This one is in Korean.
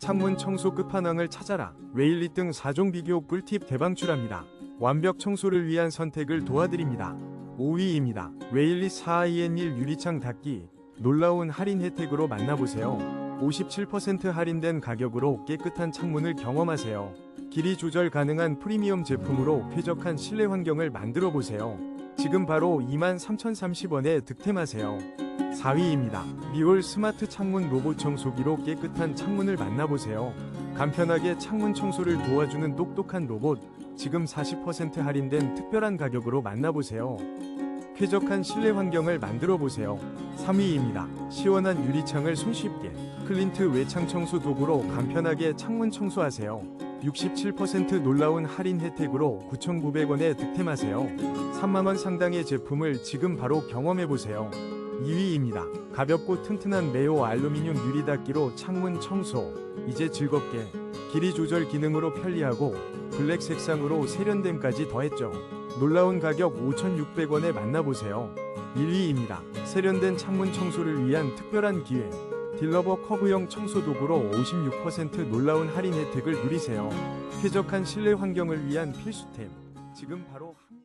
창문 청소 끝판왕을 찾아라. 웨일리 등 4종 비교 꿀팁 대방출합니다. 완벽 청소를 위한 선택을 도와드립니다. 5위입니다. 웨일리 4IN1 유리창 닫기. 놀라운 할인 혜택으로 만나보세요. 57% 할인된 가격으로 깨끗한 창문을 경험하세요. 길이 조절 가능한 프리미엄 제품으로 쾌적한 실내 환경을 만들어 보세요. 지금 바로 23,030원에 득템하세요. 4위입니다. 리올 스마트 창문 로봇 청소기로 깨끗한 창문을 만나보세요. 간편하게 창문 청소를 도와주는 똑똑한 로봇. 지금 40% 할인된 특별한 가격으로 만나보세요. 쾌적한 실내 환경을 만들어 보세요. 3위입니다. 시원한 유리창을 손쉽게 클린트 외창 청소 도구로 간편하게 창문 청소하세요. 67% 놀라운 할인 혜택으로 9,900원에 득템하세요. 3만원 상당의 제품을 지금 바로 경험해 보세요. 2위입니다. 가볍고 튼튼한 메오 알루미늄 유리 닫기로 창문 청소. 이제 즐겁게 길이 조절 기능으로 편리하고 블랙 색상으로 세련됨까지 더했죠. 놀라운 가격 5,600원에 만나보세요. 1위입니다. 세련된 창문 청소를 위한 특별한 기회. 딜러버 커브형 청소 도구로 56% 놀라운 할인 혜택을 누리세요. 쾌적한 실내 환경을 위한 필수템. 지금 바로 한